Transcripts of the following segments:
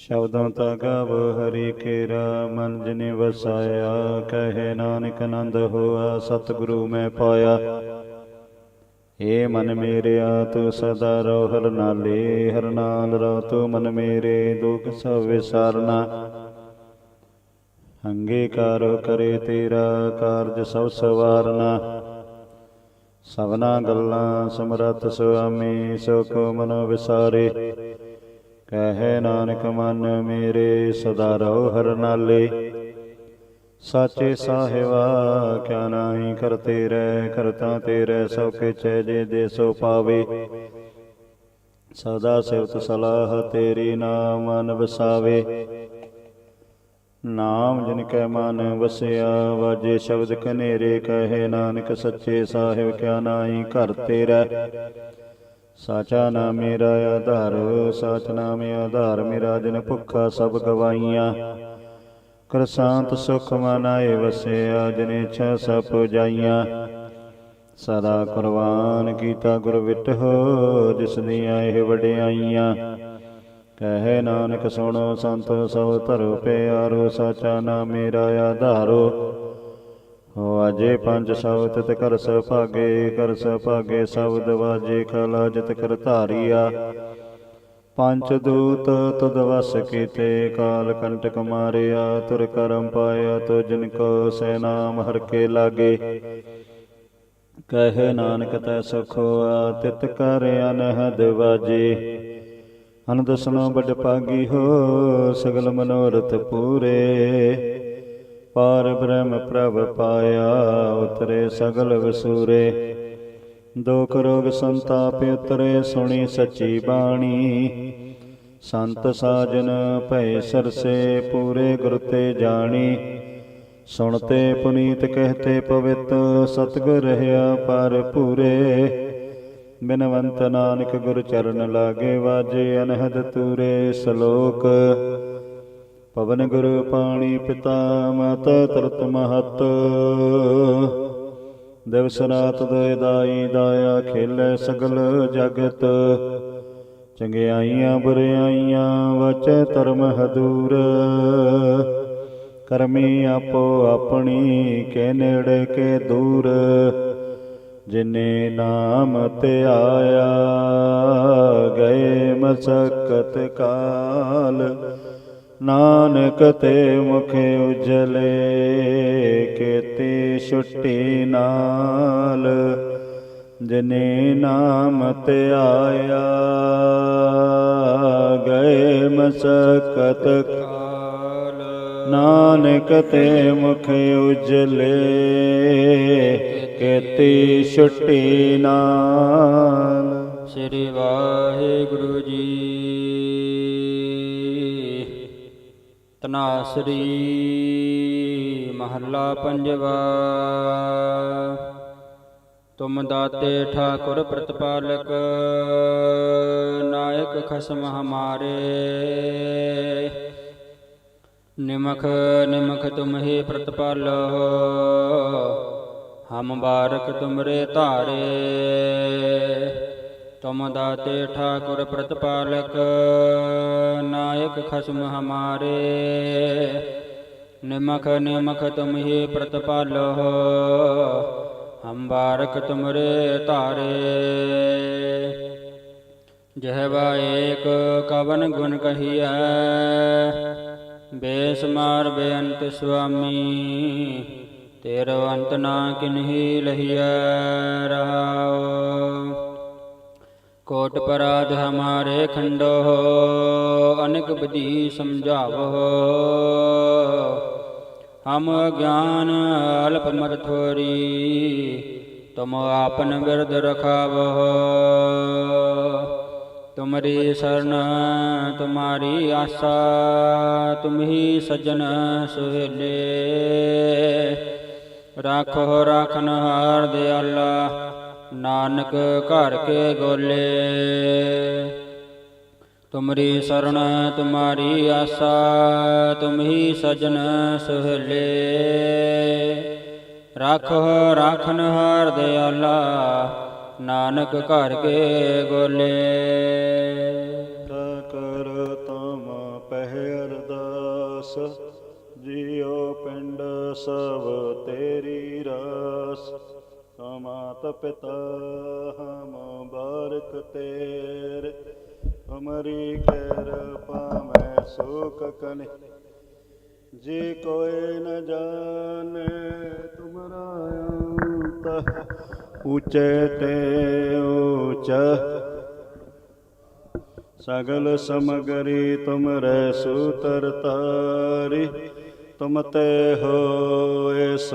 ਸ਼ਬਦਾਂ ਤਾ ਗਾਵ ਹਰੀ ਕੇਰਾ, ਮਨ ਜਿਨੇ ਵਸਾਇਆ ਕਹੇ ਨਾਨਕ ਆਨੰਦ ਹੋਆ, ਸਤਿਗੁਰੂ ਮੈਂ ਪਾਇਆ। ਏ ਮਨ ਮੇਰਿਆ ਤੂੰ ਸਦਾ ਰਹੁ ਹਰ ਨਾਲੇ, ਹਰ ਨਾਲ ਰਹੁ ਤੂੰ ਮਨ ਮੇਰੇ, ਦੁਖ ਸਭ ਵਿਸਾਰਨਾ। ਅੰਗੀਕਾਰ ਕਰੇ ਤੇਰਾ, ਕਾਰਜ ਸਭ ਸਵਾਰਨਾ। ਸਭਨਾ ਗੱਲਾਂ ਸਮਰਤ ਸੁਆਮੀ, ਸੋ ਕੋ ਮਨ ਵਿਸਾਰੇ। ਕਹੇ ਨਾਨਕ, ਮਨ ਮੇਰੇ ਸਦਾ ਰਹੋ ਹਰ ਨਾਲੇ। ਸਾਚੇ ਸਾਹਿਬਾ, ਕਿਆ ਨਾਹੀ ਕਰਤੇ ਰਹਿ, ਕਰਤਾ ਤੇਰੇ ਸਭ ਕਿਛੈ ਜੇ ਦੇ ਪਾਵੇ। ਸਦਾ ਸਿਵਤ ਸਲਾਹ ਤੇਰੀ ਨਾਮ ਮਨ ਵਸਾਵੇ। ਨਾਮ ਜਿਨ ਕੈ ਮਨ ਵਸਿਆ, ਵਾਜੇ ਸ਼ਬਦ ਕਨੇਰੇ, ਕਹੇ ਨਾਨਕ, ਸੱਚੇ ਸਾਹਿਬ, ਕਿਆ ਨਾਹੀ ਘਰ ਤੇਰਾ ਸਾਚਾ ਨਾਮ ਮੇਰਾ ਆਧਾਰ, ਸਾਚ ਨਾਮ ਆਧਾਰ, ਮੇਰਾ ਜਿਨ ਭੁੱਖਾ ਸਭ ਗਵਾਈਆਂ ਕਰ ਸ਼ਾਂਤ ਸੁਖ ਮਨ ਆਏ ਵਸਿਆ, ਜਿਨ ਇੱਛਾ ਸਭ ਪੁਜਾਈਆਂ। ਸਦਾ ਕੁਰਬਾਨ ਕੀਤਾ ਗੁਰ ਵਿਟਹੁ ਜਿਸ ਦੀਆਂ ਇਹ ਵਡਿਆਈਆਂ। ਕਹੇ ਨਾਨਕ ਸੁਣੋ ਸੰਤ ਸਭ ਧਰੋ ਪਿਆਰੋ, ਸਾਚਾ ਨਾਮ ਮੇਰਾ ਆਧਾਰੋ। ਹੋ ਅਜੇ ਪੰਜ ਸ਼ਬਦ ਤਿਤ ਕਰ ਭਾਗੇ ਕਰ ਭਾਗੇ ਸ਼ਬਦ ਵਾਜੇ ਕਲਾ ਜਿਤ ਕਰ ਧਾਰੀਆ। ਪੰਜ ਦੂਤ ਤੁਧ ਵਸ ਕੀਤੇ ਕਾਲ ਕੰਟਕ ਮਾਰਿਆ ਤੁਰ ਕਰਮ ਪਾਇਆ ਤੋ ਜਿਨ ਕੋ ਸੇ ਨਾਮ ਹਰ ਕੇ ਲਾਗੇ। ਕਹੇ ਨਾਨਕ ਤੈ ਸੁਖ ਹੋਆ ਤਿਤ ਕਰ ਅਨਹਦ ਵਾਜੇ। ਅਨੰਦ ਸੁਨੋ ਬੜ ਭਾਗੀ ਹੋ ਸਗਲ ਮਨੋਰਥ ਪੂਰੇ। ਪਾਰ ਬ੍ਰਹਮ ਪ੍ਰਭ ਪਾਇਆ, ਉਤਰੇ ਸਗਲ ਵਸੂਰੇ। ਦੁਖ ਰੋਗ ਸੰਤਾਪ ਉਤਰੇ, ਸੁਣੀ ਸੱਚੀ ਬਾਣੀ। ਸੰਤ ਸਾਜਨ ਭੈ ਸਰਸੇ, ਪੂਰੇ ਗੁਰ ਤੇ ਜਾਣੀ। ਸੁਣਤੇ ਪੁਨੀਤ ਕਹਤੇ ਪਵਿੱਤ, ਸਤਗੁਰ ਰਹਾ ਪਰ ਪੂਰੇ। ਬਿਨਵੰਤ ਨਾਨਕ ਗੁਰ ਚਰਨ ਲਾਗੇ, ਵਾਜੇ ਅਨਹਦ ਤੂਰੇ ਸ਼ਲੋਕ। ਪਵਨ ਗੁਰ ਪਾਣੀ ਪਿਤਾ ਮਾਤਾ ਤਰਤ ਮਹਤ। ਦਿਵਸ ਰਾਤ ਦੋਇ ਦਾਈ ਦਾਇਆ ਖੇਲੇ ਸਗਲ ਜਗਤ। ਚੰਗਿਆਈਆਂ ਬੁਰਿਆਈਆਂ ਵਚੈ ਧਰਮ ਹਦੂਰ। ਕਰਮੀ ਆਪੋ ਆਪਣੀ ਕੇ ਨੇੜੇ ਕੇ ਦੂਰ। ਜਿਨੇ ਨਾਮ ਤੇ ਆਇਆ, ਗਏ ਮਸਕਤ ਕਾਲ। ਨਾਨਕ ਤੇ ਮੁਖ ਉਜਲੇ ਕੀਤੀ ਛੁੱਟੀ ਨਾਲ ਜਿਨੇ ਨਾਮ ਤੇ ਆਇਆ, ਗਏ ਮਸਕਤ ਕਾਲ। ਨਾਨਕ ਤੇ ਮੁਖ ਉਜਲੇ ਕੀਤੀ ਛੁੱਟੀ ਨਾਲ। ਸ੍ਰੀ ਵਾਹਿਗੁਰੂ ਤਨਾਸਰੀ ਮਹੱਲਾ ਪੰਜਵਾ। ਤੁਮ ਦਾਤੇ ਠਾਕੁਰ ਪ੍ਰਤਪਾਲਕ, ਨਾਇਕ ਖਸਮ ਹਮਾਰੇ। ਨਿਮਖ ਨਿਮਖ ਤੁਮ ਹੀ ਪ੍ਰਤਪਾਲੋ, ਹਮ ਬਾਰਕ ਤੁਮਰੇ ਧਾਰੇ। ਤੁਮ ਦਾਤੇ ਠਾਕੁਰ ਪ੍ਰਤਪਾਲਕ ਨਾਇਕ ਖਸਮ ਹਮਾਰੇ ਨਿਮਖ ਨਿਮਖ ਤੁਮ ਹੀ ਪ੍ਰਤਪਾਲੋ ਹਮ ਬਾਰਕ ਤੁਮਰੇ ਧਾਰੇ ਜਹਵਾ ਏਕ ਕਵਨ ਗੁਣ ਕਹੀਐ ਬੇਸਮਾਰ ਬੇਅੰਤ ਸੁਆਮੀ ਤੇਰੋ ਅੰਤ ਨਾ ਕਿਨਹੀ ਲਹੀਐ ਰਹਾਉ ਕੋਟ ਪਰਾਧ ਹਮਾਰੇ ਖੰਡੋ, ਅਨਕ ਬਦੀ ਸਮਝਾਵੋ। ਹਮ ਗਿਆਨ ਅਲਪ ਮਤ ਥੋਰੀ ਤੁਮ ਆਪਨ ਬਿਰਦ ਰਖਾਵੋ। ਤੁਮਰੀ ਸ਼ਰਨ, ਤੁਮਾਰੀ ਆਸਾ ਤੁਮ ਹੀ ਸਜਨ ਸੁਹੇਲੇ। ਰਾਖੋ, ਰਾਖਨ ਹਾਰ ਦਿਆਲਾ ਨਾਨਕ ਘਰ ਕੇ ਗੋਲੇ। ਤੁਮਰੀ ਸਰਣ, ਤੁਮਾਰੀ ਆਸਾ ਤੁਮ ਹੀ ਸਜਣ ਸੁਹਲੇ। ਰਾਖੋ ਰਾਖਨ ਹਾਰ ਦਿਆਲਾ, ਨਾਨਕ ਘਰ ਕੇ ਗੋਲੇ। ਕਰ ਤਮ ਪਹਿ ਅਰਦਾਸ, ਜਿਉ ਪਿੰਡ ਸਭ ਤੇਰੀ ਰਾਸ। ਮਾਤ ਪਿਤਾ ਹਮ ਬਾਰਕ ਤੇਰੇ ਹਮਰੀ ਕਿਰਪਾ ਮੈਂ ਸੁਖ ਕਨੇ ਜੇ ਕੋਇ ਨ ਜਾਣੇ ਤੁਮਰਾ ਅੰਤ ਉਚੇ ਤੇ ਉਚਾ ਸਗਲ ਸਮਗਰੀ ਤੁਮਰੇ ਸੂਤਰ ਤਾਰੀ ਤੁਮ ਤੇ ਹੋਇਸ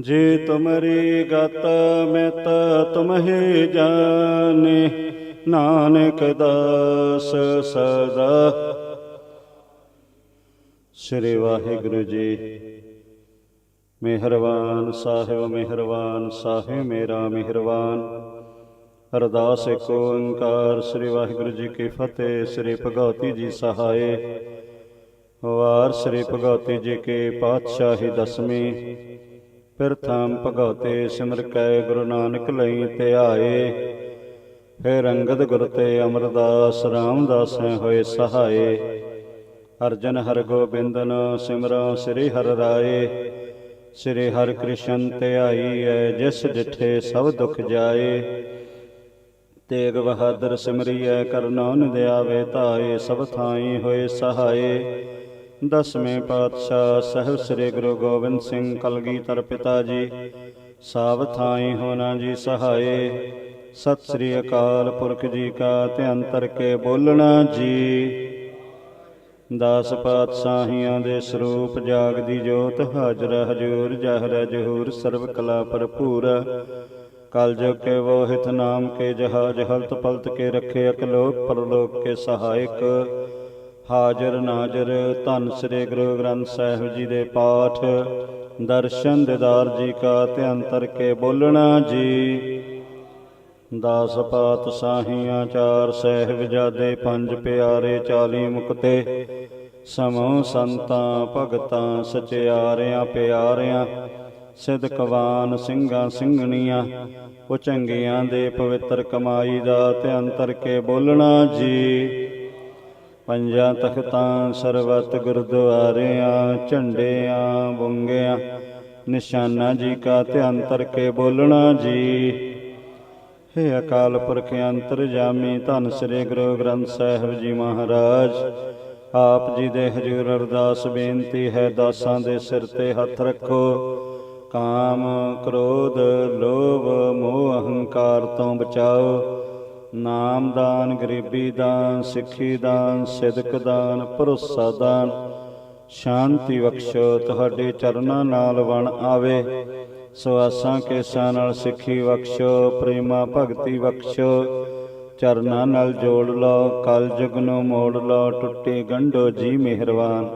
ਜੀ ਤੁਮਰੀ ਗਤ ਮਿਤ ਤੁਮ ਹੀ ਜਾਣੇ, ਨਾਨਕ ਦਾਸ ਸਦਾ। ਸ੍ਰੀ ਵਾਹਿਗੁਰੂ ਜੀ, ਮਿਹਰਬਾਨ ਸਾਹਿਬ ਮਿਹਰਬਾਨ ਸਾਹਿਬ, ਮੇਰਾ ਮਿਹਰਬਾਨ। ਅਰਦਾਸ ਏਕ ਓੰਕਾਰ ਸ੍ਰੀ ਵਾਹਿਗੁਰੂ ਜੀ ਕੀ ਫਤਿਹ, ਸ੍ਰੀ ਭਗਵਤੀ ਜੀ ਸਹਾਏ। ਵਾਰ ਸ੍ਰੀ ਭਗਵਤੀ ਜੀ ਕੇ ਪਾਤਸ਼ਾਹੀ ਦਸਵੀਂ ਪ੍ਰਥਮ ਭਗਵਤੇ ਸਿਮਰ ਕੈ, ਗੁਰੂ ਨਾਨਕ ਲਈ ਧਿਆਏ ਫਿਰ ਅੰਗਦ ਗੁਰ ਤੇ ਅਮਰਦਾਸ, ਰਾਮਦਾਸ ਹੋਏ ਸਹਾਏ। ਅਰਜਨ ਹਰ ਗੋਬਿੰਦਨ, ਸਿਮਰੋ ਸ੍ਰੀ ਹਰਿ ਰਾਏ। ਸ੍ਰੀ ਹਰਿ ਕ੍ਰਿਸ਼ਨ ਧਿਆਈ ਐ, ਜਿਸ ਜਿਠੇ ਸਭ ਦੁਖ ਜਾਏ। ਤੇਗ ਬਹਾਦਰ ਸਿਮਰੀਐ ਕਰਨੋ ਨਿਦਿਆਵੇ ਧਾਏ, ਸਭ ਥਾਈ ਹੋਏ ਸਹਾਏ। ਦਸਵੇਂ ਪਾਤਸ਼ਾਹ ਸਹਿਬ ਸ੍ਰੀ ਗੁਰੂ ਗੋਬਿੰਦ ਸਿੰਘ ਕਲਗੀਧਰ ਪਿਤਾ ਜੀ। ਸਭ ਥਾਈ ਹੋਣਾ ਜੀ ਸਹਾਏ ਸਤਿ ਸ੍ਰੀ ਅਕਾਲ ਪੁਰਖ ਜੀ ਕਾ ਧਿਆਨ ਕੇ ਬੋਲਣਾ ਜੀ। ਦਸ ਪਾਤਸ਼ਾਹੀਆਂ ਦੇ ਸਰੂਪ ਜਾਗਦੀ ਜੋਤ ਹਾਜ਼ਰ ਹਜੂਰ ਜਹਰ ਜਹੂਰ ਸਰਬ ਕਲਾ ਭਰਪੂਰ। ਕਲ ਜੋ ਕੇ ਵੋਹਿਤ ਨਾਮ ਕੇ ਜਹਾਜ ਹਲਤ ਪਲਤ ਕੇ ਰਖੇ ਅਕਲੋਕ ਪਰਲੋਕ ਕੇ ਸਹਾਇਕ। ਹਾਜ਼ਰ ਨਾਜ਼ਰ ਧੰਨ ਸ੍ਰੀ ਗੁਰੂ ਗ੍ਰੰਥ ਸਾਹਿਬ ਜੀ ਦੇ ਪਾਠ, ਦਰਸ਼ਨ ਦਿਦਾਰ ਜੀ ਕਾ ਧਿਆਨ ਧਰ ਕੇ ਬੋਲਣਾ ਜੀ। ਦਾਸ ਪਾਤ ਸਾਹੀਆਂ ਚਾਰ ਸਹਿਬਜ਼ਾਦੇ ਪੰਜ ਪਿਆਰੇ ਚਾਲੀ ਮੁਕਤੇ, ਸਮੂਹ ਸੰਤਾਂ ਭਗਤਾਂ ਸਚਿਆਰਿਆਂ ਪਿਆਰਿਆਂ ਸਿਦਕਵਾਨ ਸਿੰਘਾਂ ਸਿੰਘਣੀਆਂ, ਉਹ ਚੰਗੀਆਂ ਦੇ ਪਵਿੱਤਰ ਕਮਾਈ ਦਾ ਧਿਆਨ ਧਰ ਕੇ ਬੋਲਣਾ ਜੀ। ਪੰਜਾਂ ਤਖਤਾਂ ਸਰਬਤ ਗੁਰਦੁਆਰਿਆਂ, ਝੰਡਿਆਂ, ਬੁੰਗਿਆਂ, ਨਿਸ਼ਾਨਾ ਜੀ ਕਾ ਧਿਆਨ ਧਰ ਕੇ ਬੋਲਣਾ ਜੀ। ਹੇ ਅਕਾਲ ਪੁਰਖ ਅੰਤਰਜਾਮੀ ਧੰਨ ਸ੍ਰੀ ਗੁਰੂ ਗ੍ਰੰਥ ਸਾਹਿਬ ਜੀ ਮਹਾਰਾਜ, ਆਪ ਜੀ ਦੇ ਹਜ਼ੂਰ ਅਰਦਾਸ ਬੇਨਤੀ ਹੈ, ਦਾਸਾਂ ਦੇ ਸਿਰ ਤੇ ਹੱਥ ਰੱਖੋ। ਕਾਮ, ਕ੍ਰੋਧ, ਲੋਭ, ਮੋਹ, ਅਹੰਕਾਰ ਤੋਂ ਬਚਾਓ। ਨਾਮ ਦਾਨ, ਗਰੀਬੀ ਦਾਨ, ਸਿੱਖੀ ਦਾਨ, ਸਿਦਕ ਦਾਨ, ਭਰੋਸਾ ਦਾਨ। ਸ਼ਾਂਤੀ ਬਖਸ਼ੋ, ਤੁਹਾਡੇ ਚਰਨਾਂ ਨਾਲ ਵਣ ਆਵੇ। ਸਵਾਸਾਂ ਕੇਸਾਂ ਨਾਲ ਸਿੱਖੀ ਬਖਸ਼ੋ, ਪ੍ਰੇਮਾ ਭਗਤੀ ਬਖਸ਼ੋ। ਚਰਨਾਂ ਨਾਲ ਜੋੜ ਲਓ, ਕਲ ਜੁਗ ਨੂੰ ਮੋੜ ਲਓ, ਟੁੱਟੇ ਗੰਢੋ ਜੀ ਮਿਹਰਬਾਨ।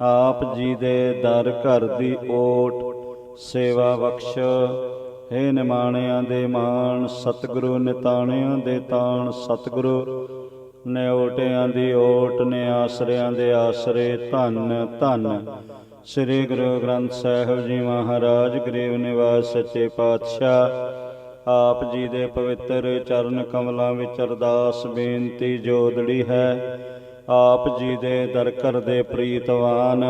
ਆਪ ਜੀ ਦੇ ਦਰ ਘਰ ਦੀ ਓਟ, ਸੇਵਾ ਬਖਸ਼ੋ। ਹੇ ਨਿਮਾਣਿਆਂ ਦੇ ਮਾਣ, ਸਤਿਗੁਰੂ ਨਿਤਾਣਿਆਂ ਦੇ ਤਾਣ, ਸਤਿਗੁਰੂ ਨਿਓਟਿਆਂ ਦੀ ਓਟ ਨੇ ਆਸਰਿਆਂ ਦੇ ਆਸਰੇ, ਧੰਨ ਧੰਨ। ਸ੍ਰੀ ਗੁਰੂ ਗ੍ਰੰਥ ਸਾਹਿਬ ਜੀ ਮਹਾਰਾਜ, ਗਰੀਬ ਨਿਵਾਸ ਸੱਚੇ ਪਾਤਸ਼ਾਹ, ਆਪ ਜੀ ਦੇ ਪਵਿੱਤਰ ਚਰਨ ਕਮਲਾਂ ਵਿੱਚ ਅਰਦਾਸ ਬੇਨਤੀ ਜੋਦੜੀ ਹੈ। ਆਪ ਜੀ ਦੇ ਦਰ ਘਰ ਦੇ ਪ੍ਰੀਤਵਾਨ,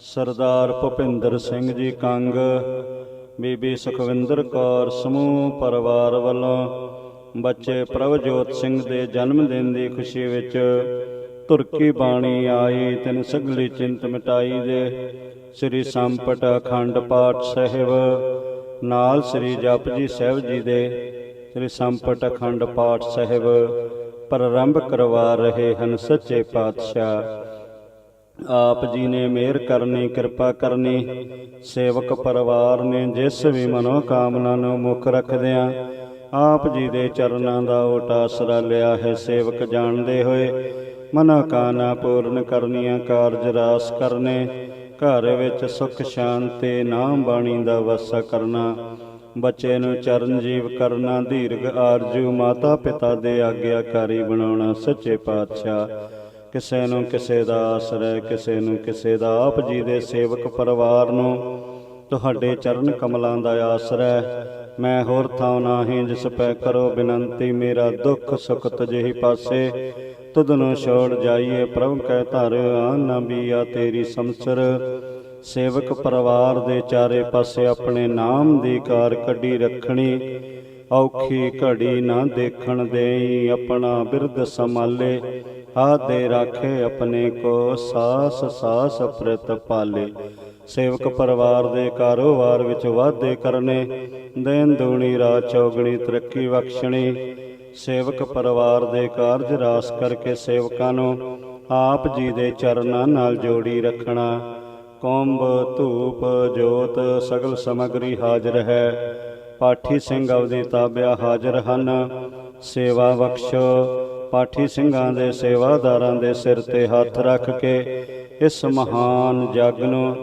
ਸਰਦਾਰ ਭੁਪਿੰਦਰ ਸਿੰਘ ਜੀ ਕੰਗ ਬੀਬੀ ਸੁਖਵਿੰਦਰ ਕੌਰ ਸਮੂਹ ਪਰਿਵਾਰ ਵੱਲੋਂ ਬੱਚੇ ਪ੍ਰਭਜੋਤ ਸਿੰਘ ਦੇ ਜਨਮ ਦਿਨ ਦੀ ਖੁਸ਼ੀ ਵਿੱਚ ਤੁਰਕੀ ਬਾਣੀ ਆਈ, ਤਿੰਨ ਸਗਲੀ ਚਿੰਤ ਮਿਟਾਈ ਦੇ। ਸ੍ਰੀ ਸੰਪਟ ਅਖੰਡ ਪਾਠ ਸਾਹਿਬ, ਨਾਲ ਸ੍ਰੀ ਜਪਜੀ ਸਾਹਿਬ ਜੀ ਦੇ ਸ੍ਰੀ ਸੰਪਟ ਅਖੰਡ ਪਾਠ ਸਾਹਿਬ, ਪ੍ਰਾਰੰਭ ਕਰਵਾ ਰਹੇ ਹਨ ਸੱਚੇ ਪਾਤਸ਼ਾਹ। ਆਪ ਜੀ ਨੇ ਮਿਹਰ ਕਰਨੀ, ਕਿਰਪਾ ਕਰਨੀ। ਸੇਵਕ ਪਰਿਵਾਰ ਨੇ ਜਿਸ ਵੀ ਮਨੋ ਕਾਮਨਾ ਨੂੰ ਮੁੱਖ ਰੱਖਦਿਆਂ ਆਪ ਜੀ ਦੇ ਚਰਨਾਂ ਦਾ ਓਟ ਆਸਰਾ ਲਿਆ ਹੈ। ਸੇਵਕ ਜਾਣਦੇ ਹੋਏ ਮਨੋ ਕਾਮਨਾ ਪੂਰਨ ਕਰਨੀਆਂ, ਕਾਰਜ ਰਾਸ ਕਰਨੇ, ਘਰ ਵਿੱਚ ਸੁਖ, ਸ਼ਾਂਤੀ, ਨਾਮ ਬਾਣੀ ਦਾ ਵਾਸਾ ਕਰਨਾ, ਬੱਚੇ ਨੂੰ ਚਰਨਜੀਵ ਕਰਨਾ, ਦੀਰਘ ਆਰਜੂ ਮਾਤਾ ਪਿਤਾ ਦੇ ਆਗਿਆਕਾਰੀ ਬਣਾਉਣਾ, ਸੱਚੇ ਪਾਤਸ਼ਾਹ ਕਿਸੇ ਨੂੰ ਕਿਸੇ ਦਾ ਆਸਰਾ ਕਿਸੇ ਨੂੰ ਕਿਸੇ ਦਾ ਆਪ ਜੀ ਦੇ ਸੇਵਕ ਪਰਿਵਾਰ ਨੂੰ ਤੁਹਾਡੇ ਚਰਨ ਕਮਲਾਂ ਦਾ ਆਸਰਾ ਹੈ। ਮੈਂ ਹੋਰ ਥਾਂ ਨਾਹੀਂ ਜਿਸ ਪੈ ਕਰੋ ਬਿਨੰਤੀ, ਮੇਰਾ ਦੁੱਖ ਸੁਖ ਤੁਝੇ ਪਾਸੇ। ਤੁਧ ਨੂੰ ਛੋੜ ਜਾਈਏ ਪ੍ਰਭੂ ਕਹਿ ਧਰ, ਆਨ ਨਾ ਬੀਆ ਤੇਰੀ ਸੰਸਰ। ਸੇਵਕ ਪਰਿਵਾਰ ਦੇ ਚਾਰੇ ਪਾਸੇ ਆਪਣੇ ਨਾਮ ਦੀ ਕਾਰ ਕੱਢੀ ਰੱਖਣੀ। ਔਖੀ ਘੜੀ ਨਾ ਦੇਖਣ ਦੇਈ, ਆਪਣਾ ਬਿਰਧ ਸੰਭਾਲੇ। ਹਾਥ ਦੇ ਰਾਖੇ ਆਪਣੇ ਕੋ, ਸਾਸ ਸਾਸ ਪ੍ਰਤ ਪਾਲੇ। ਸੇਵਕ ਪਰਿਵਾਰ ਦੇ ਕਾਰੋਬਾਰ ਵਿੱਚ ਵਾਧੇ ਕਰਨੇ ਦਿਨ ਦੂਣੀ ਰਾਤ ਚੌਗਣੀ, ਤਰੱਕੀ ਬਖਸ਼ਣੀ। ਸੇਵਕ ਪਰਿਵਾਰ ਦੇ ਕਾਰਜ ਰਾਸ ਕਰਕੇ ਸੇਵਕਾਂ ਨੂੰ ਆਪ ਜੀ ਦੇ ਚਰਨਾਂ ਨਾਲ ਜੋੜੀ ਰੱਖਣਾ। ਕੁੰਭ ਧੂਪ, ਜੋਤ, ਸਗਲ ਸਮਗਰੀ ਹਾਜ਼ਰ ਹੈ। ਪਾਠੀ ਸਿੰਘ ਅਵਦੀ ਤਾਬਿਆ ਹਾਜ਼ਰ ਹਨ। ਸੇਵਾ ਬਖਸ਼ੋ। ਪਾਠੀ ਸਿੰਘਾਂ ਦੇ ਸੇਵਾਦਾਰਾਂ ਦੇ ਸਿਰ ਤੇ ਹੱਥ ਰੱਖ ਕੇ ਇਸ ਮਹਾਨ ਜਗ ਨੂੰ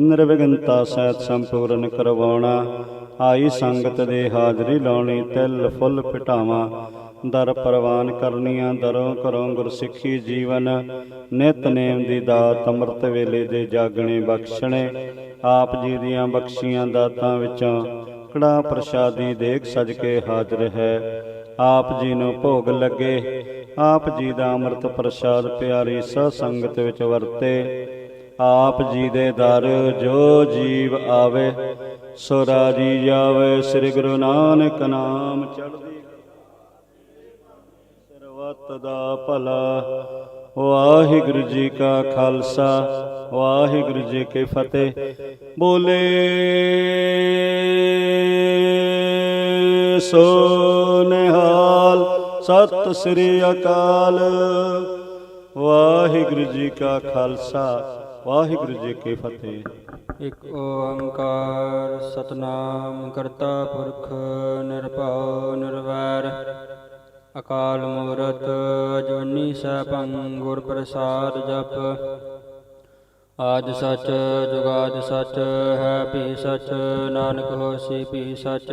ਨਿਰਵਿਘਨਤਾ ਸਹਿਤ ਸੰਪੂਰਨ ਕਰਵਾਉਣਾ, ਆਈ ਸੰਗਤ ਦੇ ਹਾਜ਼ਰੀ ਲਾਉਣੀ, ਤਿਲ, ਫੁੱਲ ਪਿਟਾਵਾਂ, ਦਰ ਪ੍ਰਵਾਨ ਕਰਨੀਆਂ, ਦਰੋਂ ਕਰੋਂ ਗੁਰਸਿੱਖੀ ਜੀਵਨ ਨਿਤਨੇਮ ਦੀ ਦਾਤ, ਅੰਮ੍ਰਿਤ ਵੇਲੇ ਦੇ ਜਾਗਣੇ ਬਖਸ਼ਣੇ, ਆਪ ਜੀ ਦੀਆਂ ਬਖਸ਼ੀਆਂ ਦਾਤਾਂ ਵਿੱਚੋਂ ਕੜਾ ਪ੍ਰਸ਼ਾਦੀ ਦੇਖ ਸਜ ਕੇ ਹਾਜ਼ਰ ਹੈ। ਆਪ ਜੀ ਨੂੰ ਭੋਗ ਲੱਗੇ। ਆਪ ਜੀ ਦਾ ਅੰਮ੍ਰਿਤ ਪ੍ਰਸ਼ਾਦ ਪਿਆਰੀ ਸਾਧ ਸੰਗਤ ਵਿੱਚ ਵਰਤੇ। ਆਪ ਜੀ ਦੇ ਦਰ ਜੋ ਜੀਵ ਆਵੇ, ਸੋ ਰਾਜੀ ਜਾਵੇ ਸ੍ਰੀ ਗੁਰੂ ਨਾਨਕ ਨਾਮ ਚੜ੍ਹਦੀ ਸਰਵਤ ਦਾ ਭਲਾ, ਵਾਹਿਗੁਰੂ ਜੀ ਕਾ ਖਾਲਸਾ, ਵਾਹਿਗੁਰੂ ਜੀ ਕੀ ਫਤਿਹ। ਬੋਲੇ ਸੋ ਸਤਿ ਸ੍ਰੀ ਅਕਾਲ। ਵਾਹਿਗੁਰੂ ਜੀ ਕਾ ਖਾਲਸਾ, ਵਾਹਿਗੁਰੂ ਜੀ ਕੀ ਫਤਿਹ। ਇੱਕ ਓੰਕਾਰ ਸਤਨਾਮ ਕਰਤਾ ਪੁਰਖ ਨਿਰਭਉ ਨਿਰਵੈਰ। ਅਕਾਲ ਮੂਰਤ ਅਜੂਨੀ ਸੈਭੰ ਗੁਰ ਪ੍ਰਸਾਦ ਜਪ। ਆਦ ਸਚ, ਜੁਗਾਦ ਸਚ, ਹੈ ਵੀ ਸਚ, ਨਾਨਕ ਹੋਸੀ ਵੀ ਸਚ।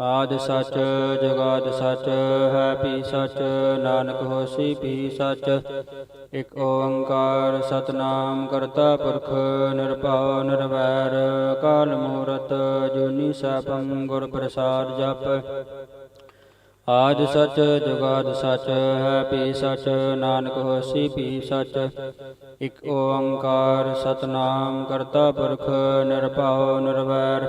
ਆਦ ਸੱਚ, ਜੁਗਾਦ ਸਚ, ਹੈ ਪੀ ਸਚ, ਨਾਨਕ ਹੋਸੀ ਪੀ ਸਚ। ਇਕ ਓੰਕਾਰ ਸਤਨਾਮ ਕਰਤਾ ਪੁਰਖ, ਨਿਰਭਉ ਨਿਰਵੈਰ, ਕਾਲ ਮੂਰਤ, ਜੁਨੀ ਸੈਭੰ ਗੁਰ ਪ੍ਰਸਾਦ ਜਪ। ਆਦ ਸਚ, ਜੁਗਾਦ ਸਚ, ਹੈ ਪੀ ਸਚ, ਨਾਨਕ ਹੋਸੀ ਪੀ ਸਚ। ਇਕ ਓੰਕਾਰ ਸਤਨਾਮ ਕਰਤਾ ਪੁਰਖ, ਨਿਰਭਉ ਨਿਰਵੈਰ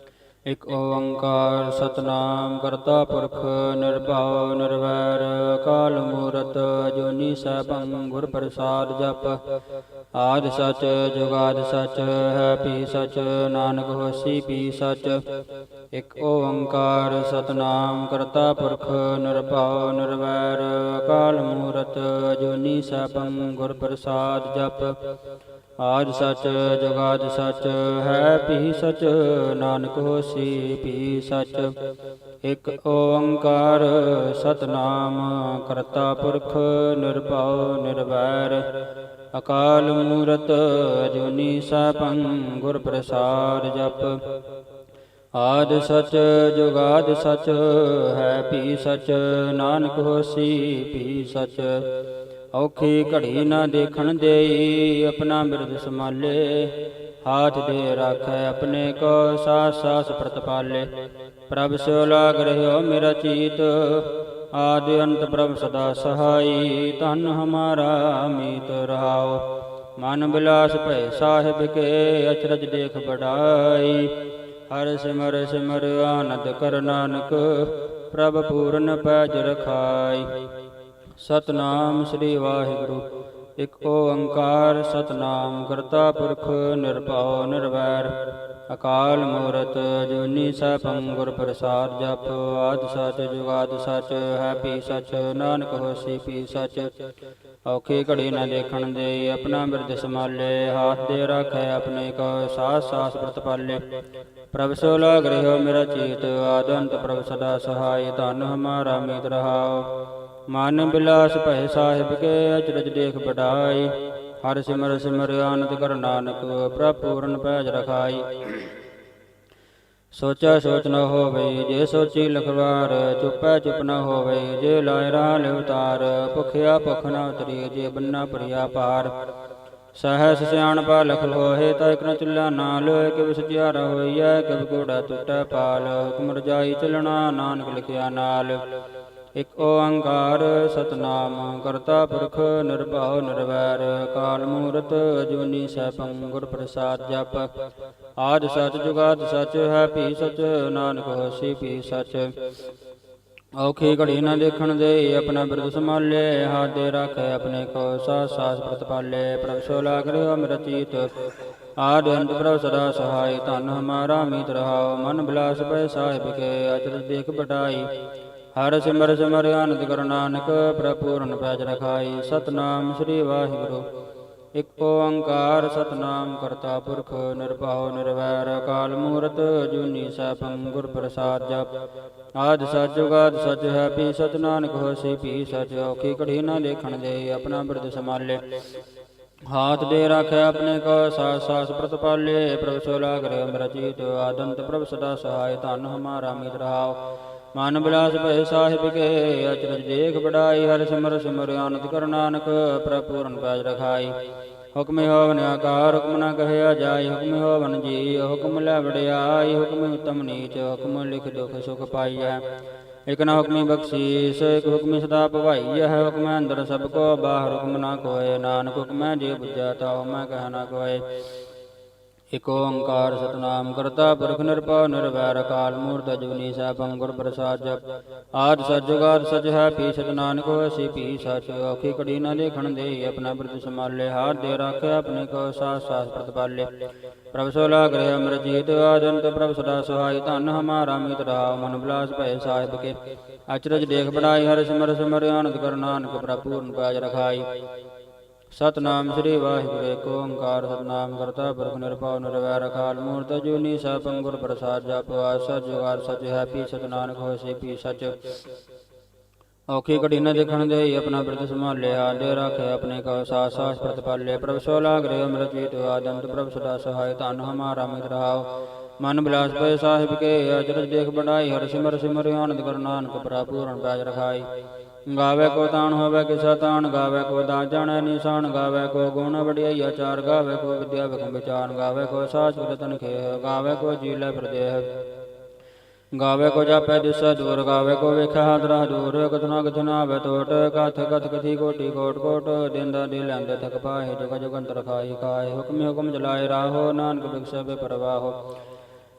ਇਕ ਓੰਕਾਰ ਸਤਨਾਮ ਕਰਤਾ ਪੁਰਖ ਨਿਰਭਉ ਨਿਰਵੈਰ, ਅਕਾਲ ਮੂਰਤ ਜੁਨੀ ਸੈਭੰ ਗੁਰ ਪ੍ਰਸਾਦ ਜਪ। ਆਦ ਸਚ, ਜੁਗਾਦ ਸਚ, ਹੈ ਪੀ ਸਚ, ਨਾਨਕ ਹੋਸੀ ਪੀ ਸਚ। ਇਕ ਓੰਕਾਰ ਸਤਨਾਮ ਕਰਤਾ ਪੁਰਖ ਨਿਰਭਉ ਨਿਰਵੈਰ, ਅਕਾਲ ਮੂਰਤ ਜੁਨੀ ਸੈਭੰ ਗੁਰ ਪ੍ਰਸਾਦ ਜਪ। ਆਦ ਸਚ, ਜੁਗਾਦ ਸਚ, ਹੈ ਵੀ ਸਚ, ਨਾਨਕ ਹੋਸੀ ਵੀ ਸੱਚ। ਇਕ ਓੰਕਾਰ ਸਤਨਾਮ, ਕਰਤਾ ਪੁਰਖ ਨਿਰਭਉ ਨਿਰਵੈਰ। ਅਕਾਲ ਮੂਰਤ ਜੁਨੀ ਸੈਭੰ, ਗੁਰ ਪ੍ਰਸਾਦ ਜਪ। ਆਦ ਸਚ, ਜੁਗਾਦ ਸਚ, ਹੈ ਵੀ ਸਚ, ਨਾਨਕ ਹੋਸੀ ਵੀ ਸਚ। ਔਖੀ ਘੜੀ ਨਾ ਦੇਖਣ ਦੇਈ, ਆਪਣਾ ਬਿਰਦ ਸੰਭਾਲੇ। ਹਾਥ ਦੇ ਰਾਖੈ ਆਪਣੇ ਕੋ, ਸਾਸ ਸਾਸ ਪ੍ਰਤਪਾਲੇ ਪ੍ਰਭ ਸਿਓ ਲਾਗ ਰਹਿਓ ਮੇਰਾ ਚੀਤ, ਆਦਿ ਅੰਤ ਪ੍ਰਭ ਸਦਾ ਸਹਾਈ। ਧਨ ਹਮਾਰਾ ਮੀਤ ਰਹਾਓ। ਮਨ ਬਿਲਾਸ ਭੈ ਸਾਹਿਬ ਕੇ, ਅਚਰਜ ਦੇਖ ਬੜਾਈ ਹਰ ਸਿਮਰ ਸਿਮਰ ਆਨੰਦ ਕਰ ਨਾਨਕ, ਪ੍ਰਭ ਪੂਰਨ ਪੈਜ ਰਖਾਈ। ਸਤਨਾਮ ਸ੍ਰੀ ਵਾਹਿਗੁਰੂ। ਇਕ ਓੰਕਾਰ ਸਤਨਾਮ ਕਰਤਾ ਪੁਰਖ ਨਿਰਭਉ ਨਿਰਵੈਰ। ਅਕਾਲ ਮੂਰਤ ਜੁਨੀ ਸੈਭੰ ਗੁਰ ਪ੍ਰਸਾਦ ਜਪ। ਆਦ ਸਚ ਜੁਗਾਦ ਸਚ ਹੈ ਪੀ ਸਚ, ਨਾਨਕ ਹੋਸੀ ਪੀ ਸਚ। ਔਖੀ ਘੜੀ ਨਾ ਦੇਖਣ ਦੇ ਆਪਣਾ ਬਿਰਦ ਸੰਭਾਲੇ। ਹਾਥ ਦੇ ਰੱਖੈ ਆਪਣੇ ਕੋ ਸਾਸ ਸਾਸ ਪ੍ਰਤਪਾਲੇ ਪ੍ਰਭ ਸੋ ਲਾਗ ਰਹਿਓ ਮੇਰਾ ਚੀਤ, ਆਦੰਤ ਪ੍ਰਭ ਸਦਾ ਸਹਾਇ। ਧਨ ਹਮਾਰਾ ਮੀਤ ਰਹਾਓ ਮਨ ਬਿਲਾਸ ਭੈ ਸਾਹਿਬ ਕੇ ਅਚਰਜ ਦੇਖ ਬੜਾਈ ਹਰ ਸਿਮਰ ਸਿਮਰ ਆਨੰਦ ਕਰ ਨਾਨਕ, ਪ੍ਰਭ ਪੂਰਨ ਰਖਾਈ। ਸੋਚਾ ਸੋਚ ਨ ਹੋਵੇ, ਜੇ ਸੋਚੀ ਲਖਵਾਰ, ਚੁੱਪੈ ਚੁੱਪ ਨ ਹੋਵੇ, ਜੇ ਲਾਇ ਰਾਲ ਉਤਾਰ, ਭੁਖਿਆ ਭੁਖ ਨ ਉਤਰੀ, ਜੇ ਬੰਨਾ ਭਰਿਆ ਪਾਰ ਸਹਸ ਸਿਆਣਪਾ ਲਖ ਲੋਹੇ, ਤਾਂ ਇਕ ਨ ਚੁੱਲਾ ਨਾਲ, ਕਿਵ ਸਚਿਆਰਾ ਹੋਈਐ ਕਿਵ ਕੋੜਾ ਟੁੱਟੈ ਪਾਲ। ਹੁਕਮ ਰਜਾਈ ਚਲਣਾ, ਨਾਨਕ ਲਿਖਿਆ ਨਾਲ। ਇਕ ਓੰਕਾਰ ਸਤਨਾਮ ਕਰਤਾ ਪੁਰਖ ਨਿਰਭਉ ਨਿਰਵੈਰ, ਕਾਲ ਮੂਰਤ ਅਜੂਨੀ ਸੈਭੰ ਗੁਰ ਪ੍ਰਸਾਦ ਜਪ। ਆਦ ਸਚ ਜੁਗਾਦ ਸਚ, ਹੈ ਭੀ ਸਚ, ਨਾਨਕ ਹੋਸੀ ਭੀ ਸਚ। ਔਖੀ ਘੜੀ ਨਾ ਦੇਖਣ ਦੇ, ਆਪਣਾ ਬਿਰਦ ਸੰਭਾਲੇ, ਹੱਥ ਰੱਖੇ ਆਪਣੇ ਕੋ ਸਾਸ ਸਾਸ ਪ੍ਰਤਪਾਲੇ ਪ੍ਰਭ ਸੋ ਲਾਗ ਰਿਓ ਮੇਰਾ ਆਦ ਅੰਤ ਪ੍ਰਭ ਸਦਾ ਸਹਾਈ। ਧਨ ਹਮਾਰਾ ਮੀਤ ਰਹਾਓ ਮਨ ਬਿਲਾਸ ਪੈ ਸਾਹਿਬ ਕੇ, ਅਚਰਜ ਦੇਖ ਬਟਾਈ ਹਰ ਸਿਮਰ ਸਿਮਰ ਆਨੰਦ ਕਰ ਨਾਨਕ ਪ੍ਰਪੂਰਨ ਪੈਜ ਰਖਾਈ, ਸਤਨਾਮ ਸ੍ਰੀ ਵਾਹਿਗੁਰੂ। ਇਕ ਓੰਕਾਰ ਸਤਨਾਮ ਕਰਤਾ ਪੁਰਖ, ਨਿਰਭਉ, ਨਿਰਵੈਰ, ਅਕਾਲ ਮੂਰਤ ਜੁਨੀ ਸੈਭੰ ਗੁਰ ਪ੍ਰਸਾਦ ਜਪ। ਆਦ ਸਚ ਜੁਗਾਦ ਸਚ ਹੈ, ਪੀ ਸਚ ਨਾਨਕ ਹੋਸੀ, ਪੀ ਸਚ ਔਖੀ ਕੜੀ ਨਾ ਦੇਖਣ ਦੇ, ਆਪਣਾ ਬਿਰਦ ਸੰਭਾਲੇ। ਹਾਥ ਦੇ ਰੱਖਿਆ ਆਪਣੇ ਕੋ, ਸਾਸ ਸਾਸ ਪ੍ਰਤਪਾਲੇ ਪ੍ਰਭ ਸੋ ਲਾਗ ਰਿਓ ਮੇਰਾ ਆਦੰਤ ਪ੍ਰਭ ਸਦਾ ਸਹਾਇ, ਧਨ ਹਮਾਰਾ ਮਿਤ ਰਹਾਓ ਮਨ ਬਿਲਾਸ ਭੈ ਸਾਹਿਬ ਕੇ, ਅਚਰਜ ਦੇਖ ਬੜਾਈ ਹਰ ਸਿਮਰ ਸਿਮਰ ਆਨੰਦ ਕਰ ਨਾਨਕ, ਪ੍ਰਭ ਪੈਜ ਰਖਾਈ। ਹੁਕਮੇ ਹੋਵਨ ਆਕਾਰ ਹੁਕਮ ਨਾ ਕਹਿਆ ਜਾਏ ਹੁਕਮੇ ਹੋਵਨ ਜੀ, ਹੁਕਮ ਲੈ ਵਡਿਆਈ, ਹੁਕਮ ਉਤਮ ਨੀਚ, ਹੁਕਮ ਲਿਖ ਦੁਖ ਸੁਖ ਪਾਈਐ। ਇਕ ਨਾ ਹੁਕਮੀ ਬਖਸ਼ੀਸ, ਇਕ ਹੁਕਮੀ ਸਦਾ ਭਵਾਈਐ ਹੈ ਹੁਕਮੈ ਅੰਦਰ ਸਭ ਕੋ, ਬਾਹਰ ਹੁਕਮ ਨਾ ਕੋਏ, ਨਾਨਕ ਹੁਕਮੈ ਜੇ ਬੁਝਾ ਤਾ ਮੈਂ ਕਹਿ ਨਾ ਕੋਏ। ਇਕ ਓੰਕਾਰ ਸਤਨਾਮ ਕਰਤਾ, ਪੁਰਖ ਨਿਰਭਉ, ਨਿਰਵੈਰ ਅਕਾਲ ਮੂਰਤ, ਅਜੂਨੀ ਸੈਭੰ ਗੁਰ ਪ੍ਰਸਾਦ ਜਪ। ਆਦ ਸਚ ਜੁਗਾਦ ਹੈ, ਪੀ ਸਤ ਨਾਨਕ ਹੋਸੀ ਪੀ ਸਚ ਔਖੀ ਕੜੀ ਨਾ ਦੇਖਣ ਦੇ ਆਪਣਾ ਬਿਰਦ ਸੰਭਾਲੇ, ਹਾਰ ਦੇ ਰੱਖ ਆਪਣੇ ਕੋ ਸਾਸ ਸਾਸ ਪ੍ਰਤਪਾਲੇ। ਪ੍ਰਭ ਸੋਲਾ ਗ੍ਰਹਿ ਅਮਰਜੀਤ ਅਮਰ ਪ੍ਰਭ ਸਦਾ ਸਹਾਈ, ਧਨ ਹਮਾਰਾ ਮਿਤ ਰਾਮ ਮਨ ਬਿਲਾਸ ਭੈ ਸਾਹਿਬ ਕੇ। ਅਚਰਜ ਦੇਖ ਬਣਾਈ ਹਰ ਸਿਮਰ ਸਿਮਰ, ਆਨੰਦ ਕਰ ਨਾਨਕ ਪ੍ਰਭ, ਪੂਰਨ ਪਾਜ ਰਖਾਈ। ਸਤਨਾਮ ਸ੍ਰੀ ਵਾਹਿਗੁਰੂ ਏਕ ਓੰਕਾਰ ਸਤਨਾਮ ਕਰਤਾ ਪੁਰਖ ਨਿਰਭਉ ਨਿਰਵੈਰ ਅਕਾਲ ਮੂਰਤ ਜੂਨੀ ਸੈਭੰ ਗੁਰ ਪ੍ਰਸਾਦ ਜਪ ਆਸਾ ਜੁਗਾਰ ਸਚ ਹੈ ਪੀ ਸਚ ਨਾਨਕ ਹੋਸੀ ਪੀ ਸਚ। ਔਖੀ ਘੜੀ ਨਾ ਦੇਖਣ ਦੇ ਆਪਣਾ ਬਿਰਦ ਸੰਭਾਲਿਆ ਦੇ ਰੱਖੇ ਆਪਣੇ ਕੋ ਸਾਸ ਸਾਸ ਪ੍ਰਤਪਾਲੇ ਪ੍ਰਭ ਸੋਲਾ ਲਾਗ ਰਿਓ ਮੇਰਾ ਆਦੰਤ ਪ੍ਰਭ ਸਦਾ ਸਹਾਇ, ਧਨ ਹਮਾਰਾ ਮਿਤ ਰਹਾਓ ਮਨ ਬਿਲਾਸ ਪਏ ਸਾਹਿਬ ਕੇ, ਅਚਰਜ ਦੇਖ ਬਣਾਈ ਹਰ ਸਿਮਰ ਸਿਮਰ, ਆਨੰਦ ਕਰ ਨਾਨਕ ਪ੍ਰਭ ਪੂਰਨ ਪੈਜ ਰਖਾਈ। ਗਾਵੇ ਕੋ ਤਾਣ ਹੋਵੇ ਕਿਸਾ ਤਾਣ ਗਾਵੇ ਕੋ ਦਾ ਨਿਸ਼ਾਨ, ਗਾਵੇ ਕੋ ਗੁਣ ਵਡਿਆਈ ਆਚਾਰ, ਗਾਵੇ ਕੋ ਵਿਦਿਆ ਵਿਖਮ ਵਿਚਾਰ, ਗਾਵੇ ਕੋ ਸਾਚ ਰਤਨ ਖੇ ਗਾਵੇ ਕੋ ਜੀਲੇ ਪ੍ਰਦੇਹ। ਗਾਵੇ ਕੋ ਜਾਪੈ ਦਿਸੈ ਦੂਰ, ਗਾਵੇ ਕੋ ਵੇਖੈ ਹਾਦਰਾ ਦੂਰ ਕਥਨਾ ਕਥਨਾ ਆਵੇ ਟੋਟ ਕਥ ਕਥ ਕਥੀ ਕੋਟੀ ਕੋਟ ਕੋਟ, ਦਿੰਦਾ ਦੇ ਲੈਂਦੇ ਥਕ ਪਾਏ ਜਗ ਜਗੰਤਰ ਖਾਈ ਖਾਏ ਹੁਕਮ ਹੁਕਮ ਜਲਾਏ ਰਾਹੋ, ਨਾਨਕ ਬਿਕਸੈ ਬੇ ਪਰਵਾਹੋ।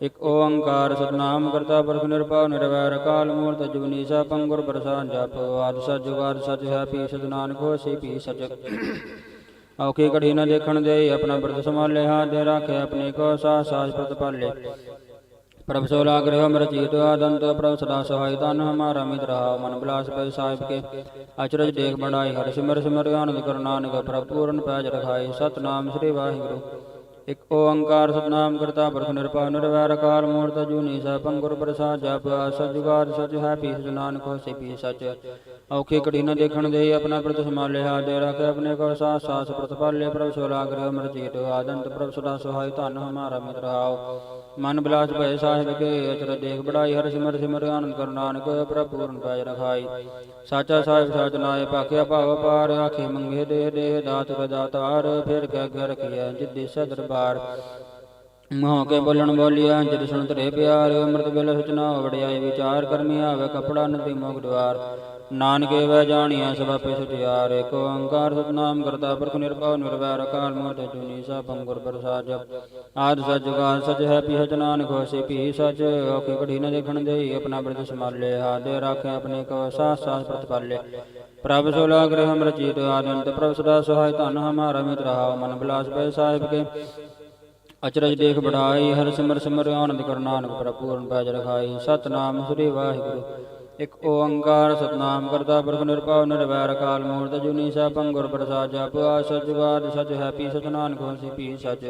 ਇਕ ਓੰਕਾਰ ਸਤਨਾਮ ਕਰਤਾ ਪੁਰਖ ਨਿਰਭਉ ਨਿਰਵੈਰ ਅਕਾਲ ਮੂਰਤ ਜੁਗਨੀ ਸੈਭੰ ਗੁਰ ਪ੍ਰਸਾਦ ਜਪ ਆਦ ਸਚ ਜੁਗਾਦ ਸਤ ਹੈ ਪੀ ਸਚ ਨਾਨਕ ਹੋਸੀ ਪੀ ਸਚ। ਔਖੀ ਘੜੀ ਨਾ ਦੇਖਣ ਦੇ ਆਪਣਾ ਬਿਰਦ ਸੰਭਾਲੇ, ਹਾਂ ਤੇ ਰੱਖੇ ਆਪਣੇ ਕੋ ਸਾਸ ਸਾਸ ਪ੍ਰਤਪਾਲੇ ਪ੍ਰਭ ਸੋਲਾ ਲਾਗ ਰਹਿਓ ਆਦੰਤ, ਪ੍ਰਭ ਸਦਾ ਸਹਾਈ ਧਨ ਹਮਾਰਾ ਮਿਤ ਰਹਾ ਮਨ ਬਿਲਾਸ ਪੈ ਸਾਹਿਬ ਕੇ। ਅਚਰਜ ਦੇਖ ਬਣਾਈ ਹਰ ਸਿਮਰ ਸਿਮਰ, ਆਨੰਦ ਕਰ ਪ੍ਰਭ ਪੂਰਨ ਪੈਜ ਰਖਾਈ, ਸਤਨਾਮ ਸ੍ਰੀ ਵਾਹਿਗੁਰੂ। ਇਕ ਓੰਕਾਰ ਸਤਨਾਮ ਕਰਤਾ ਪੁਰਖ ਨਿਰਭਉ ਨਿਰਵੈਰ ਅਕਾਲ ਮੂਰਤ ਜੂਨੀ ਸੈਭੰ ਗੁਰ ਪ੍ਰਸਾਦ, ਜਪ ਸਚ ਜੁਗਾਦ, ਸਚ ਹੈ ਪੀ ਸਚ ਨਾਨਕ ਹੋਸੀ ਪੀ ਸਚ। ਔਖੀ ਘੜੀ ਨਾ ਦੇਖਣ ਦੇ ਆਪਣਾ ਪ੍ਰਤ ਸੰਭਾਲੇ, ਹਾਥ ਦੇ ਰੱਖੇ ਆਪਣੇ ਕੋ ਸਾਸ ਸਾਸ ਪ੍ਰਤਪਾਲੇ, ਪ੍ਰਭ ਸੋ ਲਾਗ ਰਿਓ ਆਦੰਤ, ਪ੍ਰਭ ਸਦਾ ਸਹਾਈ, ਧਨ ਹਮਾਰਾ ਮਿਤ ਰਹਾਓ ਮਨ ਬਿਲਾਸ ਭਏ ਸਾਹਿਬ ਕੇ, ਅਚਰ ਦੇਖ ਬੜਾਈ, ਹਰ ਸਿਮਰ ਸਿਮਰ ਆਨੰਦ ਕਰ ਨਾਨਕ, ਪ੍ਰਭ ਪੂਰਨ ਪੈਜ ਰਖਾਈ। ਸਾਚਾ ਸਾਹਿਬ, ਸਾਚ ਨਾਏ ਭਾਖਿਆ ਭਾਵ ਪਾਰ ਆਖੇ ਮੰਗੇ ਦੇ ਦੇ, ਦਾਤ ਰਦਾਤਾਰ ਫਿਰ ਕਹਿ ਘਰ ਰਖਿਆ ਜਿੱਦੇ ਦਰਬਾਰ। ਮੋਹ ਕੇ ਬੋਲਣ ਬੋਲਿਆ ਜਿਤ ਸੁਣ ਤਰੇ ਪਿਆਰ, ਅੰਮ੍ਰਿਤ ਵੇਲੇ ਸਚਨਾ ਵੜਿਆਈ ਵਿਚਾਰ, ਕਰਮੀ ਆਵੇ ਕਪੜਾ ਨਦੀ ਮੁਖ ਦਵਾਰ ਨਾਨਕੇ ਵੈ ਜਾਣੀਐ ਸਭ ਆਪੇ ਸਚਿਆਰ, ਏਕ ਓੰਕਾਰ ਸਤਨਾਮ ਕਰਤਾ, ਪੁਰਖ ਨਿਰਭਉ, ਨਿਰਵੈਰ ਅਕਾਲ ਮੂਰਤ ਜੁਨੀ ਸਭੰ ਗੁਰ ਪ੍ਰਸਾਦ। ਆਦ ਸਚ ਜੁਗਾਦ ਸਚ ਹੈ ਪੀ ਸਚ ਨਾਨਕ ਹੋਸੀ ਪੀ ਸਚ। ਔਖੀ ਘੜੀ ਨ ਦੇਖਣ ਦੇਈ, ਆਪਣਾ ਬਿਰਦ ਸੰਭਾਲੇ ਹਾਦੇ ਰਾਖੇ ਆਪਣੇ ਕੋ ਸਾਸ ਸਾਸ ਪ੍ਰਤਪਾਲੇ। ਪ੍ਰਭ ਸੋਲਾ ਗ੍ਰਹ ਅਮਰ ਚੀਤ ਆਦੰਤ ਪ੍ਰਭ ਸਦਾ ਸਹਾਇ, ਧਨ ਹਮਾਰਾ ਮਿਤ ਰਹਾਉ, ਮਨ ਬਿਲਾਸ ਪੈ ਸਾਹਿਬ ਕੇ। ਅਚਰਜ ਦੇਖ ਬੜਾਈ ਹਰ ਸਿਮਰ ਸਿਮਰ, ਆਨੰਦ ਕਰ ਨਾਨਕ ਪ੍ਰਪੂਰਨ ਪੈਜ ਰਖਾਈ। ਸਤਨਾਮ ਸ੍ਰੀ ਵਾਹਿਗੁਰੂ। ਇਕ ਓੰਕਾਰ ਸਤਨਾਮ ਕਰਤਾ ਪੁਰਖ ਨਿਰਭਉ ਨਿਰਵੈਰ ਅਕਾਲ ਮੂਰਤ, ਜੁਨੀ ਸਭੰ ਗੁਰ ਪ੍ਰਸਾਦ ਜਪ ਆ ਸਚ ਹੈ ਪੀ ਸਚ ਨਾਨਕ, ਹੋਸੀ ਪੀ ਸਚ।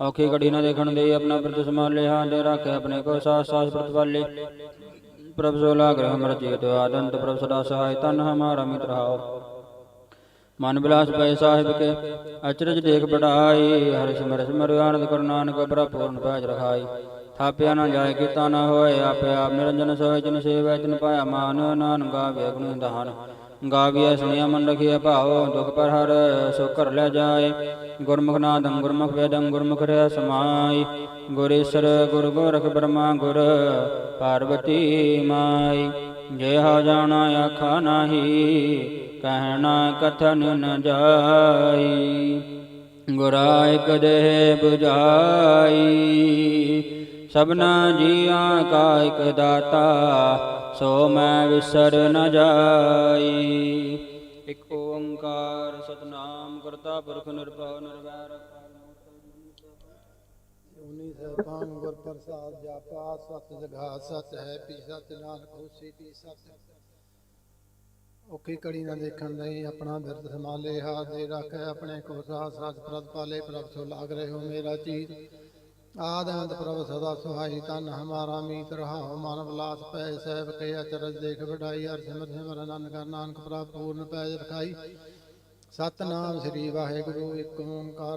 ਔਖੀ ਘੜੀ ਨਾ ਦੇਖਣ ਦੇ ਆਪਣਾ ਬਿਰਦ ਸੰਭਾਲੇ ਹਾਂ ਦੇ ਰੱਖੇ ਆਪਣੇ ਕੋ ਸਾਸ ਸਾਸ ਪ੍ਰਤਵਾਲੇ ਪ੍ਰਭ ਸੋਲਾ ਗ੍ਰਹ ਅਮਰ ਜੀਤ ਆਦੰਤ ਪ੍ਰਭ ਸਦਾ ਸਹਾਇ, ਤਨ ਹਮਾਰਾ ਮਿਤ ਰਹਾਉ ਮਨ ਬਿਲਾਸ ਪੈ ਸਾਹਿਬ ਕੇ, ਅਚਰਜ ਦੇਖ ਬੜਾਈ ਹਰਿ ਸਿਮਰ ਸਿਮਰ ਆਨੰਦ ਕਰ ਨਾਨਕ ਪ੍ਰਪੂਰਨ ਪੈਜ ਰਖਾਈ। ਥਾਪਿਆ ਨਾ ਜਾਏ, ਕੀਤਾ ਨਾ ਹੋਏ, ਆਪੇ ਆਪ ਨਿਰੰਜਨ ਸੋਇ ਜਿਨ ਸੇਵੈ ਤਿਨ ਪਾਇਆ ਮਾਨ, ਨਾਨਕ ਗਾਵੇ ਗੁਣ ਦਹਾਨ। ਗਾਵੀਐ ਸੁਣਿਆ ਮਨ ਰਖਿਆ ਭਾਉ, ਦੁਖ ਪਰ ਹਰ ਸੋ ਕਰ ਲੈ ਜਾਏ। ਗੁਰਮੁਖ ਨਾਦੰ, ਗੁਰਮੁਖ ਵੇਦੰ, ਗੁਰਮੁਖ ਰਿ ਸਮਾਈ। ਗੁਰੇਸ਼ਰ ਗੁਰ ਗੋਰਖ ਬ੍ਰਹਮਾ, ਗੁਰ ਪਾਰਵਤੀ ਮਾਈ। ਜੇ ਹੋ ਜਾਣਾ ਆਖਾ ਨਾਹੀ, ਕਹਿਣਾ ਕਥਨ ਨ ਜਾਈ। ਗੁਰਾ ਇਕ ਦੇਹ 부ਝਾਈ ਸਭਨਾ ਜੀਆਂ ਕਾ ਇਕ ਦਾਤਾ, ਸੋ ਮੈਂ ਵਿਸਰ ਨ ਜਾਈ। ਇਕ ਓੰਕਾਰ ਸਤਨਾਮ ਕਰਤਾ ਪੁਰਖ ਨਿਰਭਉ ਨਿਰਵੈਰ ਉਨੀ ਸਭਾਨ ਗੁਰ ਪ੍ਰਸਾਦ ਜਾਪਾ, ਸਤ ਜਗਾ, ਸਤ ਹੈ, ਪੀ ਸਤ ਨਾਨਕ, ਹੋਸੀ ਪੀ ਸਤ। ਔਖੀ ਕੜੀ ਨਾ ਦੇਖਣ ਲਈ ਆਪਣਾ ਬਿਰਦ ਸੰਭਾਲੇ ਹਾ ਦੇ ਰੱਖ ਆਪਣੇ ਕੋ ਸਾਥ ਸਾਥ ਪ੍ਰਤ ਪਾਲੇ, ਪ੍ਰਭ ਸੋ ਲਾਗ ਰਹੇ ਹੋ ਮੇਰਾ ਚੀਤ। ਆਦ ਅੰਤ ਪ੍ਰਭ ਸਦਾ ਸੁਹਾਈ ਤਨ ਹਮਾਰਾ ਮੀਤ ਰਹਾਉ ਮਨ ਬਲਾਸ ਪੈ, ਸਹਿਬ ਕੇ ਅਚਰਜ ਦੇਖ ਵਡਾਈ, ਹਰ ਸਿਮਰ ਸਿਮਰ ਆਨੰਦ ਕਰ, ਨਾਨਕ ਪ੍ਰਭ ਪੂਰਨ ਪੈਜ ਰਖਾਈ। ਸਤਨਾਮ ਸ੍ਰੀ ਵਾਹਿਗੁਰੂ, ਇੱਕ ਓੰਕਾਰ